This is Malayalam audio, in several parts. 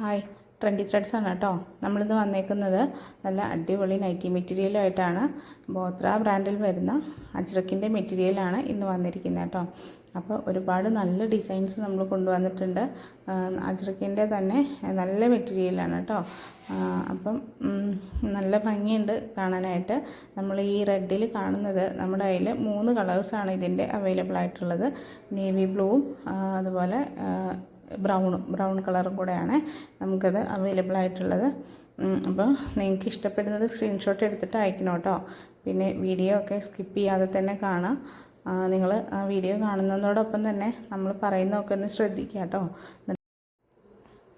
ഹായ് ട്രെൻഡി ത്രെഡ്സ് ആണ് കേട്ടോ. നമ്മളിന്ന് വന്നേക്കുന്നത് നല്ല അടിപൊളി നൈറ്റി മെറ്റീരിയലുമായിട്ടാണ് ബോത്ര ബ്രാൻഡിൽ വരുന്ന അജ്രക്കിന്റെ മെറ്റീരിയലാണ് ഇന്ന് വന്നിരിക്കുന്നത് കേട്ടോ. അപ്പോൾ ഒരുപാട് നല്ല ഡിസൈൻസ് നമ്മൾ കൊണ്ടുവന്നിട്ടുണ്ട്. അജ്രക്കിന്റെ തന്നെ നല്ല മെറ്റീരിയലാണ് കേട്ടോ. അപ്പം നല്ല ഭംഗിയുണ്ട് കാണാനായിട്ട്. നമ്മൾ ഈ റെഡിൽ കാണുന്നത് നമ്മുടെ കയ്യിൽ മൂന്ന് കളേഴ്സാണ് ഇതിന്റെ അവൈലബിൾ ആയിട്ടുള്ളത്. നേവി ബ്ലൂവും അതുപോലെ ബ്രൗണും ബ്രൗൺ കളറും കൂടെയാണ് നമുക്കത് അവൈലബിൾ ആയിട്ടുള്ളത്. അപ്പോൾ നിങ്ങൾക്ക് ഇഷ്ടപ്പെടുന്നത് സ്ക്രീൻഷോട്ട് എടുത്തിട്ട് അയക്കണം കേട്ടോ. പിന്നെ വീഡിയോ ഒക്കെ സ്കിപ്പ് ചെയ്യാതെ തന്നെ കാണാം. നിങ്ങൾ ആ വീഡിയോ കാണുന്നതോടൊപ്പം തന്നെ നമ്മൾ പറയുന്നതൊക്കെ ഒന്ന് ശ്രദ്ധിക്കുക കേട്ടോ.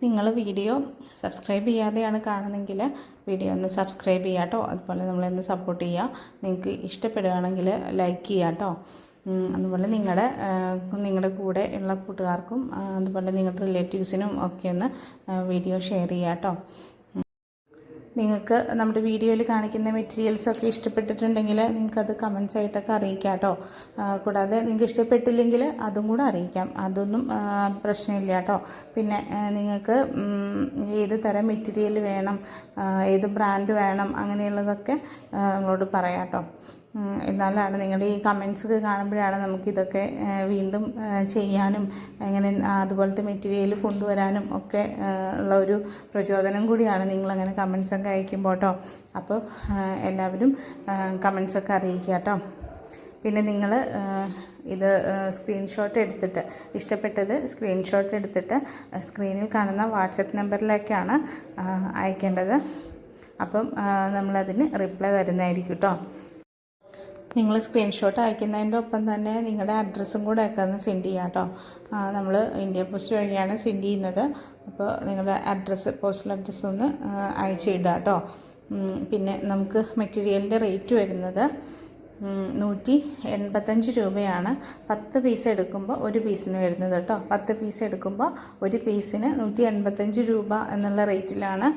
നിങ്ങൾ വീഡിയോ സബ്സ്ക്രൈബ് ചെയ്യാതെയാണ് കാണുന്നതെങ്കിൽ വീഡിയോ ഒന്ന് സബ്സ്ക്രൈബ് ചെയ്യാം കേട്ടോ. അതുപോലെ നമ്മളൊന്ന് സപ്പോർട്ട് ചെയ്യുക നിങ്ങൾക്ക് ഇഷ്ടപ്പെടുകയാണെങ്കിൽ ലൈക്ക് ചെയ്യാം കേട്ടോ. അതുപോലെ നിങ്ങളുടെ നിങ്ങളുടെ കൂടെ ഉള്ള കൂട്ടുകാർക്കും അതുപോലെ നിങ്ങളുടെ റിലേറ്റീവ്സിനും ഒക്കെ ഒന്ന് വീഡിയോ ഷെയർ ചെയ്യുക കേട്ടോ. നിങ്ങൾക്ക് നമ്മുടെ വീഡിയോയിൽ കാണിക്കുന്ന മെറ്റീരിയൽസ് ഒക്കെ ഇഷ്ടപ്പെട്ടിട്ടുണ്ടെങ്കിൽ നിങ്ങൾക്കത് കമൻസ് ആയിട്ടൊക്കെ അറിയിക്കാം കേട്ടോ. കൂടാതെ നിങ്ങൾക്ക് ഇഷ്ടപ്പെട്ടില്ലെങ്കിൽ അതും കൂടെ അറിയിക്കാം. അതൊന്നും പ്രശ്നമില്ല കേട്ടോ. പിന്നെ നിങ്ങൾക്ക് ഏത് തരം മെറ്റീരിയൽ വേണം ഏത് ബ്രാൻഡ് വേണം അങ്ങനെയുള്ളതൊക്കെ നമ്മളോട് പറയാം കേട്ടോ. എന്നാലാണ് നിങ്ങളുടെ ഈ കമൻസ് ഒക്കെ കാണുമ്പോഴാണ് നമുക്കിതൊക്കെ വീണ്ടും ചെയ്യാനും അങ്ങനെ അതുപോലത്തെ മെറ്റീരിയൽ കൊണ്ടുവരാനും ഒക്കെ ഉള്ള ഒരു പ്രചോദനം കൂടിയാണ് നിങ്ങളങ്ങനെ കമൻസൊക്കെ അയക്കുമ്പോൾ കേട്ടോ അപ്പോൾ എല്ലാവരും കമൻസൊക്കെ അറിയിക്കുക കേട്ടോ പിന്നെ നിങ്ങൾ ഇത് സ്ക്രീൻഷോട്ട് എടുത്തിട്ട് ഇഷ്ടപ്പെട്ടത് സ്ക്രീൻഷോട്ട് എടുത്തിട്ട് സ്ക്രീനിൽ കാണുന്ന വാട്സപ്പ് നമ്പറിലേക്കാണ് അയക്കേണ്ടത്. അപ്പം നമ്മളതിന് റിപ്ലൈ തരുന്നതായിരിക്കും കേട്ടോ നിങ്ങൾ സ്ക്രീൻഷോട്ട് അയക്കുന്നതിന്റെ ഒപ്പം തന്നെ നിങ്ങളുടെ അഡ്രസ്സും കൂടെ ഒക്കെ ഒന്ന് സെൻഡ് ചെയ്യാം കേട്ടോ നമ്മൾ ഇന്ത്യ പോസ്റ്റ് വഴിയാണ് സെൻഡ് ചെയ്യുന്നത്. അപ്പോൾ നിങ്ങളുടെ അഡ്രസ്സ് പോസ്റ്റൽ അഡ്രസ്സ് ഒന്ന് ആ, അയച്ചു ഇടുക കേട്ടോ പിന്നെ നമുക്ക് മെറ്റീരിയലിന്റെ റേറ്റ് വരുന്നത് നൂറ്റി എൺപത്തഞ്ച് രൂപയാണ് പത്ത് പീസ് എടുക്കുമ്പോൾ ഒരു പീസിന് വരുന്നത് കേട്ടോ. പത്ത് പീസ് എടുക്കുമ്പോൾ ഒരു പീസിന് നൂറ്റി എൺപത്തഞ്ച് രൂപ എന്നുള്ള റേറ്റിലാണ്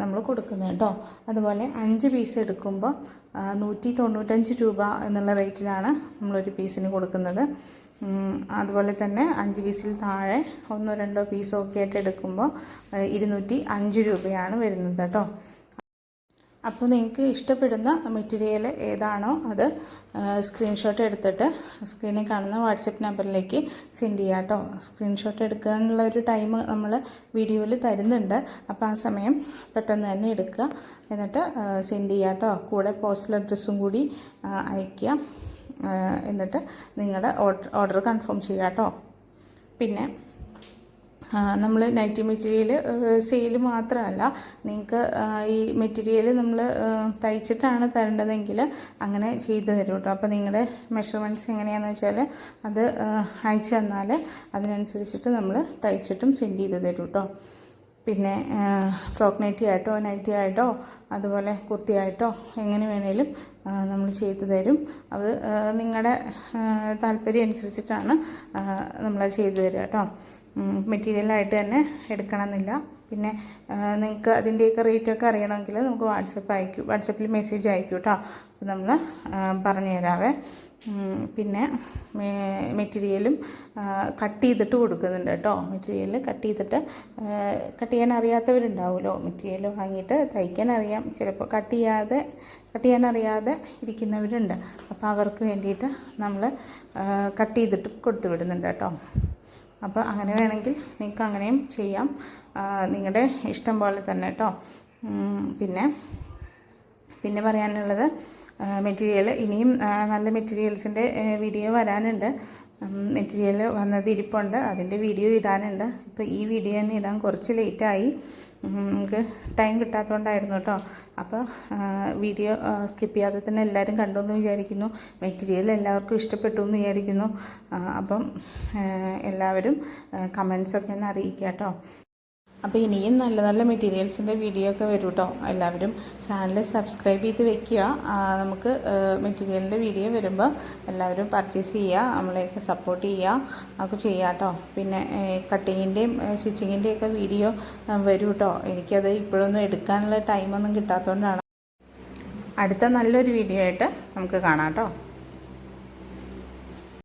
നമ്മൾ കൊടുക്കുന്നത് കേട്ടോ. അതുപോലെ അഞ്ച് പീസ് എടുക്കുമ്പോൾ നൂറ്റി തൊണ്ണൂറ്റഞ്ച് രൂപ എന്നുള്ള റേറ്റിലാണ് നമ്മളൊരു പീസിന് കൊടുക്കുന്നത്. അതുപോലെ തന്നെ അഞ്ച് പീസിൽ താഴെ ഒന്നോ രണ്ടോ പീസോ ഒക്കെ ആയിട്ട് എടുക്കുമ്പോൾ ഇരുന്നൂറ്റി അഞ്ച് രൂപയാണ് വരുന്നത് കേട്ടോ. അപ്പോൾ നിങ്ങൾക്ക് ഇഷ്ടപ്പെടുന്ന മെറ്റീരിയൽ ഏതാണോ അത് സ്ക്രീൻഷോട്ട് എടുത്തിട്ട് സ്ക്രീനിൽ കാണുന്ന വാട്സപ്പ് നമ്പറിലേക്ക് സെൻഡ് ചെയ്യുക കേട്ടോ. സ്ക്രീൻഷോട്ട് എടുക്കാനുള്ള ഒരു ടൈം നമ്മൾ വീഡിയോയിൽ തരുന്നുണ്ട്. അപ്പോൾ ആ സമയം പെട്ടെന്ന് തന്നെ എടുക്കുക. എന്നിട്ട് സെൻഡ് ചെയ്യുക കേട്ടോ. കൂടെ പോസ്റ്റൽ അഡ്രസ്സും കൂടി അയക്കുക എന്നിട്ട് നിങ്ങളുടെ ഓർഡർ കൺഫേം ചെയ്യുക കേട്ടോ. പിന്നെ നമ്മൾ നൈറ്റി മെറ്റീരിയൽ സെയിൽ മാത്രമല്ല നിങ്ങൾക്ക് ഈ മെറ്റീരിയൽ നമ്മൾ തയ്ച്ചിട്ടാണ് തരേണ്ടതെങ്കിൽ അങ്ങനെ ചെയ്ത് തരും കേട്ടോ. അപ്പോൾ നിങ്ങളുടെ മെഷർമെന്റ്സ് എങ്ങനെയാണെന്ന് വെച്ചാൽ അത് അയച്ചു തന്നാൽ അതിനനുസരിച്ചിട്ട് നമ്മൾ തയ്ച്ചിട്ടും സെൻഡ് ചെയ്ത് തരും കേട്ടോ. പിന്നെ ഫ്രോക്ക് നൈറ്റി ആയിട്ടോ നൈറ്റി ആയിട്ടോ അതുപോലെ കുർത്തി ആയിട്ടോ എങ്ങനെ വേണേലും നമ്മൾ ചെയ്തു തരും. അത് നിങ്ങളുടെ താല്പര്യം അനുസരിച്ചിട്ടാണ് നമ്മൾ ചെയ്തു തരിക കേട്ടോ. മെറ്റീരിയലായിട്ട് തന്നെ എടുക്കണമെന്നില്ല. പിന്നെ നിങ്ങൾക്ക് അതിന്റെയൊക്കെ റേറ്റൊക്കെ അറിയണമെങ്കിൽ നമുക്ക് വാട്സപ്പ് അയക്കും വാട്സപ്പിൽ മെസ്സേജ് അയക്കും കേട്ടോ അപ്പോൾ നമ്മൾ പറഞ്ഞു തരാവേ. പിന്നെ മെറ്റീരിയലും കട്ട് ചെയ്തിട്ട് കൊടുക്കുന്നുണ്ട് കേട്ടോ മെറ്റീരിയൽ കട്ട് ചെയ്തിട്ട് കട്ട് ചെയ്യാൻ അറിയാത്തവരുണ്ടാവുമല്ലോ മെറ്റീരിയൽ വാങ്ങിയിട്ട് തയ്ക്കാൻ അറിയാം. ചിലപ്പോൾ കട്ട് ചെയ്യാതെ കട്ട് ചെയ്യാൻ അറിയാതെ ഇരിക്കുന്നവരുണ്ട്. അപ്പോൾ അവർക്ക് വേണ്ടിയിട്ട് നമ്മൾ കട്ട് ചെയ്തിട്ട് കൊടുത്തു വിടുന്നുണ്ട് കേട്ടോ അപ്പോൾ അങ്ങനെ വേണമെങ്കിൽ നിങ്ങൾക്ക് അങ്ങനെയും ചെയ്യാം. നിങ്ങളുടെ ഇഷ്ടം പോലെ തന്നെ കേട്ടോ പിന്നെ പിന്നെ പറയാനുള്ളത് മെറ്റീരിയൽ ഇനിയും നല്ല മെറ്റീരിയൽസിന്റെ വീഡിയോ വരാനുണ്ട്. മെറ്റീരിയൽ വന്നത് ഇരിപ്പുണ്ട്. അതിന്റെ വീഡിയോ ഇടാനുണ്ട്. ഇപ്പോൾ ഈ വീഡിയോ തന്നെ ഇടാൻ കുറച്ച് ലേറ്റായി നമുക്ക് ടൈം കിട്ടാത്തതുകൊണ്ടായിരുന്നു കേട്ടോ അപ്പോൾ വീഡിയോ സ്കിപ്പ് ചെയ്യാതെ തന്നെ എല്ലാവരും കണ്ടു എന്ന് വിചാരിക്കുന്നു. മെറ്റീരിയൽ എല്ലാവർക്കും ഇഷ്ടപ്പെട്ടു എന്ന് വിചാരിക്കുന്നു. അപ്പം എല്ലാവരും കമൻസൊക്കെ ഒന്ന് അറിയിക്കുക കേട്ടോ അപ്പോൾ ഇനിയും നല്ല നല്ല മെറ്റീരിയൽസിന്റെ വീഡിയോ ഒക്കെ വരും കേട്ടോ എല്ലാവരും ചാനൽ സബ്സ്ക്രൈബ് ചെയ്ത് വെക്കുക. നമുക്ക് മെറ്റീരിയലിന്റെ വീഡിയോ വരുമ്പോൾ എല്ലാവരും പർച്ചേസ് ചെയ്യുക നമ്മളെയൊക്കെ സപ്പോർട്ട് ചെയ്യുക ഒക്കെ ചെയ്യുക കേട്ടോ പിന്നെ കട്ടിങ്ങിന്റെയും സ്റ്റിച്ചിങ്ങിന്റെയൊക്കെ വീഡിയോ വരും കേട്ടോ എനിക്കത് ഇപ്പോഴൊന്നും എടുക്കാനുള്ള ടൈമൊന്നും കിട്ടാത്തതുകൊണ്ടാണ് അടുത്ത നല്ലൊരു വീഡിയോ ആയിട്ട് നമുക്ക് കാണാം കേട്ടോ